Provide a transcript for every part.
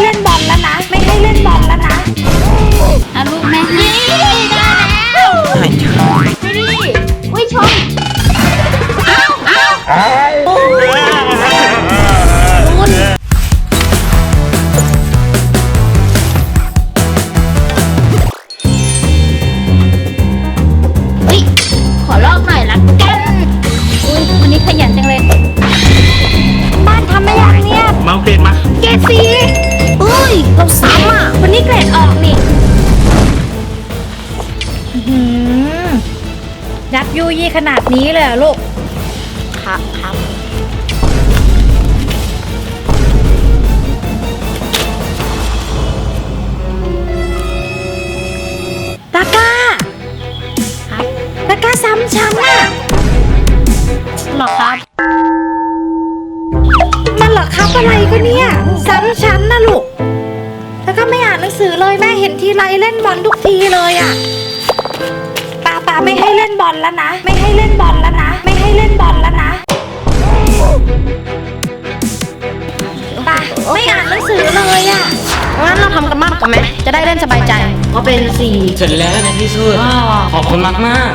เนาดนี้เลยเหรอลูกครับครับตาก้าตาก้าซ้ำฉันน่ะหรอครับ มันเหรอครับอะไรก็เนี่ย ซ้ำฉันนะลูก แล้วก็ไม่อ่านหนังสือเลยแม่เห็นทีไรเล่นบอลทุกทีเลยอะป้าป้า ไม่ให้เล่นบอลแล้วนะ ไม่ให้เล่นบอลแล้วนะ ไม่ให้เล่นบอลแล้วนะป้าไม่อ่านหนังสือเลยอะงั้นเราทำกันบ้านกันไหมจะได้เล่นสบายใจก็เป็นสี่เสร็จแล้วในที่สุดขอบคุณมากมาก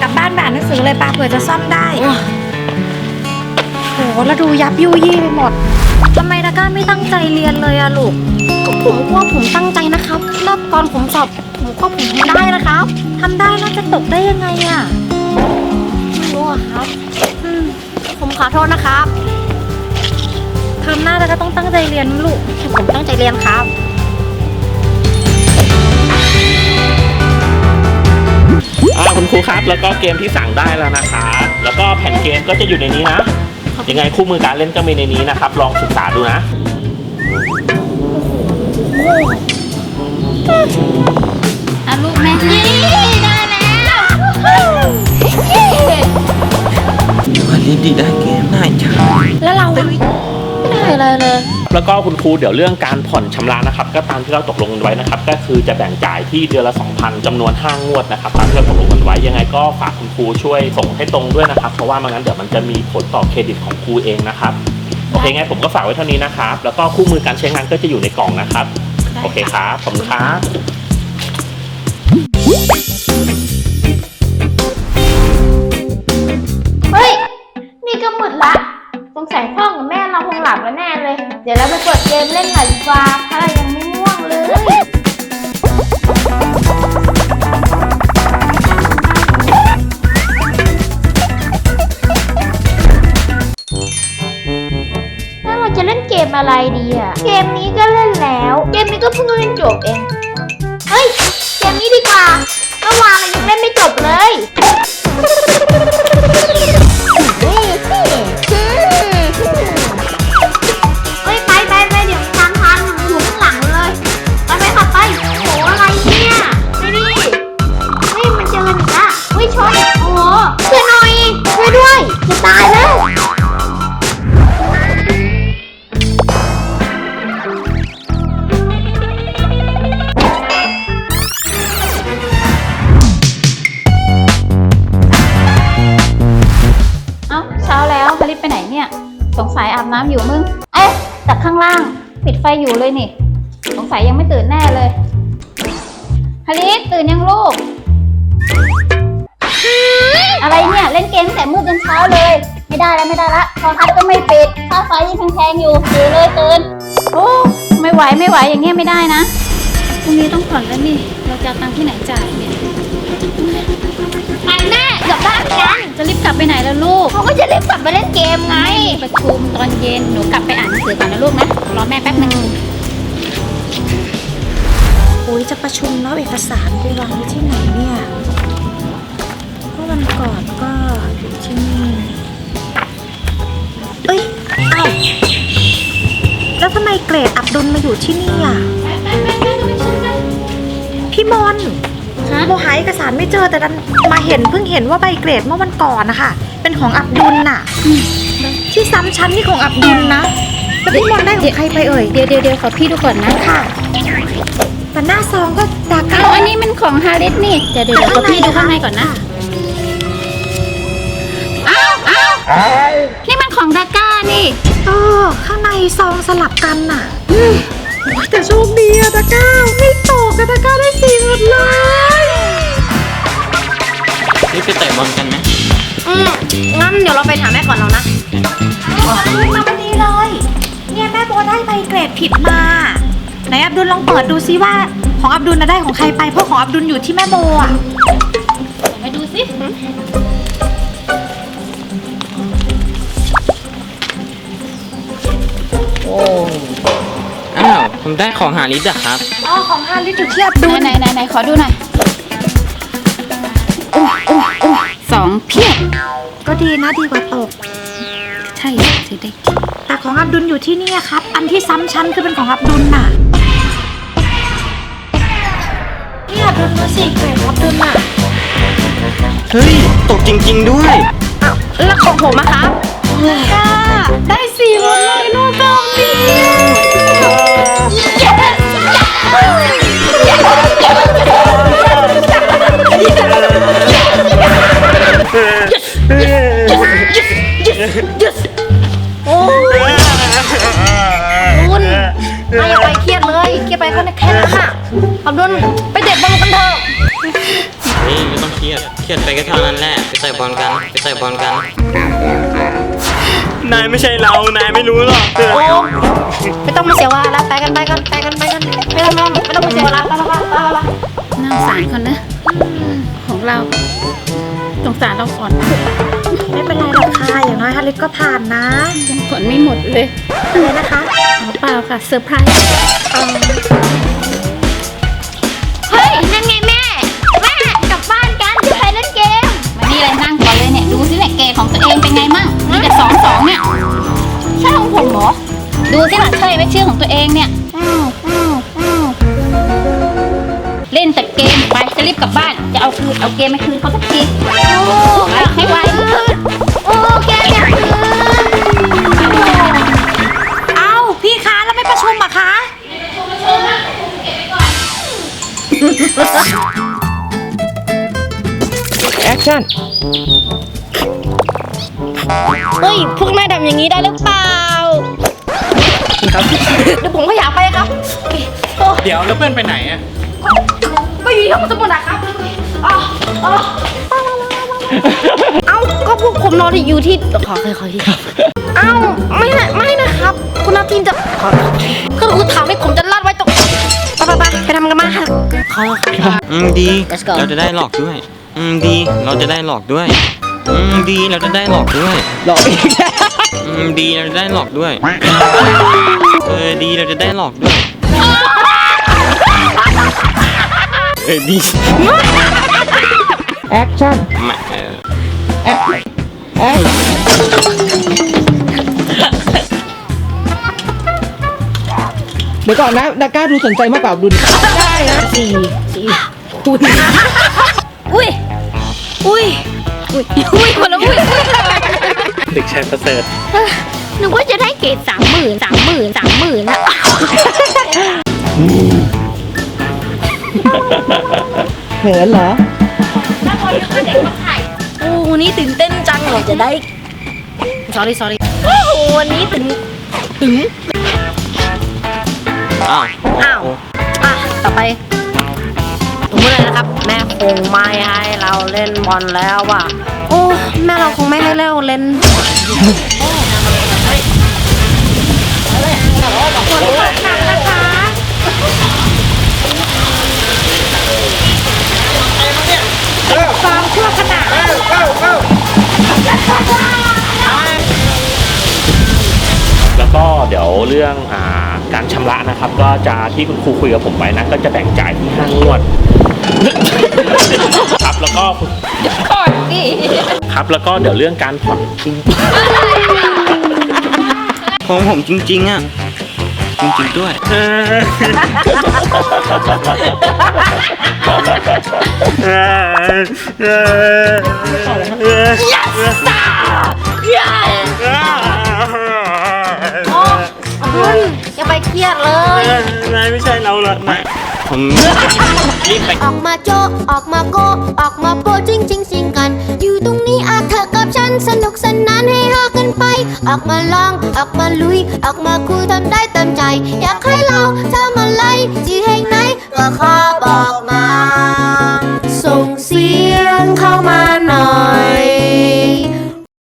กลับบ้านไปอ่านหนังสือเลยป้าเผื่อจะซ่อมได้โหแล้วดูยับยุยี่ไปหมดทำไมตาก้าไม่ตั้งใจเรียนเลยอะลูกก็ผมว่าผมตั้งใจนะครับรอบก่อนผมสอบ ผมก็ผมทำได้นะครับทำได้แล้วจะตกได้ยังไงอะไม่รู้อะครับอืมผมขอโทษนะครับเทอมหน้าแล้วก็ต้องตั้งใจเรียนนะลูกผมตั้งใจเรียนครับ อ่าคุณครูครับ แล้วก็เกมที่สั่งได้แล้วนะคะ แล้วก็แผ่นเกมก็จะอยู่ในนี้นะยังไงคู่มือการเล่นก็มีในนี้นะครับ ลองศึกษาดูนะ เอาลูกแม่นี่ได้แล้ววันนี้ดีได้เกมได้จ้ะแล้วเราไม่ได้เลยเลย แล้วก็คุณครูเดี๋ยวเรื่องการผ่อนชำระนะครับ ก็ตามที่เราตกลงกันไว้นะครับ ก็คือจะแบ่งจ่ายที่เดือนละ 2,000จำนวน 5 งวดนะครับ ตามที่เราตกลงกันไว้ยังไงก็ฝากคุณครูช่วยส่งให้ตรงด้วยนะครับ เพราะว่าไม่งั้นเดี๋ยวมันจะมีผลต่อเครดิตของครูเองนะครับ โอเคงั้นผมก็ฝากไว้เท่านี้นะครับ แล้วก็คู่มือการใช้งานก็จะอยู่ในกล่องนะครับ โอเคครับ ขอบคุณครับ เฮ้ย นี่ก็มืดละ สงสัยพ่อกับแม่เราคงหลับแล้วแน่เลย เดี๋ยวเราไปเปิดเกมเล่นหน่อยดีกว่าเพราะเรายังไม่ง่วงเลย แล้วเราจะเล่นเกมอะไรดีอะเกมนี้ก็เล่นแล้ว เกมนี้ก็เพิ่งเล่นจบเอง เฮ้ย เรายังเล่นไม่จบเลยางล่าง ปิดไฟอยู่เลยนี่ สงสัยยังไม่ตื่นแน่เลยพลิตตื่นยังลูก อะไรเนี่ย เล่นเกมแต่มืดจนเช้าเลย ไม่ได้แล้วไม่ได้ละโทรทัศน์ก็ไม่ปิดค่าไฟยังแพงๆอยู่ตื่นเลยตื่นโอ้ไม่ไหวไม่ไหวอย่างเงี้ยไม่ได้นะพรุ่งนี้ต้องผ่อนแล้วนี่ เราจะเอาตังค์ที่ไหนจ่ายเนี่ย ไปไหนแล้วลูกเขาก็จะรีบกลับไปเล่นเกมไงประชุมตอนเย็น หนูกลับไปอ่านหนังสือก่อนนะลูกนะ รอแม่แป๊บหนึงอุ้ยจะประชุมแล้วเอกสารไปวางไว้ที่ไหนเนี่ยเมื่อวันก่อนก็อยู่ที่นี่เอ้ยเอ้าแล้วทำไมเกรดอับดุลมาอยู่ที่นี่อะ พี่มนฮะ โมหาเอกสารไม่เจอแต่ดันมาเห็นเพิ่งเห็นว่าใบเกรดเมื่อวันก่อนนะคะเป็นของอับดุลน่ะ ที่ซ้ำชั้นนี่ของอับดุลนะแล้วพี่มนได้ของใครไปเอ่ย เดี๋ยวเดี๋ยวเดี๋ยวขอพี่ดูก่อนนะค่ะแต่หน้าซองก็ดาก้าเอาอันนี้มันของฮาริสนี่เดี๋ยวเดี๋ยวเดี๋ยวขอพี่ดูข้างในก่อนนะอ้าวอ้าวนี่มันของดาก้านี่เออข้างในซองสลับกันน่ะอืมแต่โชคดีอะตะกร้าไม่ตกอะตะกร้าได้สี่หมดเลย นี่ไปเตะบอลกันไหมอืมงั้นเดี๋ยวเราไปถามแม่ก่อนเรานะมาพอดีเลย เนี่ยแม่โบได้ใบเกรดผิดมา ไหนอับดุลลองเปิดดูซิว่า ของอับดุลน่ะได้ของใครไป เพราะของอับดุลอยู่ที่แม่โบอะไปดูสิอ้าวผมได้ของหาลิสอะครับอ๋อของฮาริสอยู่ที่อับดุไหนลไหนไหนไหนขอดูหน่อยโอ้โอ้โอ้สองเพียบ ก็ดีนะดีกว่าตก ใช่ถือได้ แต่ของอับดุลอยู่ที่นี่ครับ อันที่ซ้ำชั้นคือเป็นของอับดุลน่ะนี่อับดุลดูสิเกรดของอับดุลน่ะเฮ้ย ตกจริง ๆ ด้วย แล้วของผมอะครับก้าได้สี่หมดเลยลูกกองนี้ ไปเด็ดบอลกันเถอะ เฮ้ยไม่ต้องเครียด เครียดไปก็เท่านั้นแหละ ไปเตะบอลกัน ไปเตะบอลกัน นายไม่ใช่เรา นายไม่รู้หรอกโอ้ไม่ต้องมาเสียเวลาแล้วไปกันไปกันไปกันไปกันไม่ต้องไม่ต้องไม่ต้องมาเสียเวลาไปไปไปไปไป น่าสงสารคนนะของเราสงสารเราก่อนไม่เป็นไรหรอกค่ะอย่างน้อยฮาริสก็ผ่านนะยังผ่อนไม่หมดเลยเลยนะคะเอาเปล่าค่ะเซอร์ไพรส์ เช่ของผมเหรอ ดูสิล่ะใช่ไหมชื่อของตัวเองเนี่ยอ้าวอ้าวอ้าวเล่นแต่เกมไปจะรีบกลับบ้าน จะเอาคืนเอาเกมไปคืนเขาสักทีไปให้ไวโอ้แกเนี่ยเอ้าพี่คะแล้วไม่ประชุมอะคะ เฮ้ย พวกนายทำอย่างนี้ได้หรือเปล่า ครับ เดี๋ยวผมก็อยากไปครับโอเคโอ้เดี๋ยวแล้วเพื่อนไปไหนอะก็อยู่ที่ห้องสมุดอะครับอ๋ออ๋อเอ้าก็พวกผมนอนอยู่ที่ขอขอขอที่เอ้าไม่นะไม่นะครับ คุณนาทีนจะขอคือคุณถามให้ผมจะลาดไว้ตรงไปไปไปไปทำกันมาค่ะขอขออืมดี Let's go เราจะได้หลอกด้วย อืมดี เราจะได้หลอกด้วย อืมดีเราจะได้หลอกด้วย หลอกอีกอืมดีเราจะได้หลอกด้วย เออดีเราจะได้หลอกด้วย เออดีแอคชั่นมาเออเดี๋ยวก่อนนะดาก้าดูสนใจมากกว่าอับดุลสี่สี่อุ้ยอุ้ยอุ้ย อุ้ยอุ้ยคนละอุ้ยอุ้ยเด็กชายประเสริฐนึกว่าจะได้เกรดสามหมื่นสามหมื่นสามหมื่นอะเขินเหรอโอ้วันนี้ตื่นเต้นจังเลยจะได้ sorry sorry โอ้โหวันนี้ถึงถึงอ้าวอ้าวอะต่อไปสมมติ เลยนะครับ แม่คงไม่ให้เราเล่นบอลแล้วว่ะโอ้แม่เราคงไม่ให้เราเล่นความชั่วขณะแล้วก็เดี๋ยวเรื่องอาการชำระนะครับ ก็จะที่คุณครูคุยกับผมไว้นะก็จะแบ่งจ่ายที่ห้างวด ครับแล้วก็ก่อนดิครับแล้วก็เดี๋ยวเรื่องการผ่อนจริงของผมจริงๆอะจริงๆด้วย โอ้คุณอย่าไปเครียดเลย นายไม่ใช่เราหรอกนายผม ออกมาโจออกมาโก ออกมาโปจริงจริงสิงกัน อยู่ตรงนี้อาเธอกับฉันสนุกสนานให้ฮากันไป ออกมาลอง ออกมาลุย ออกมาคุยทำได้เต็มใจ อยากให้เราทำอะไรจีแห่งไหนก็ขอบอกมา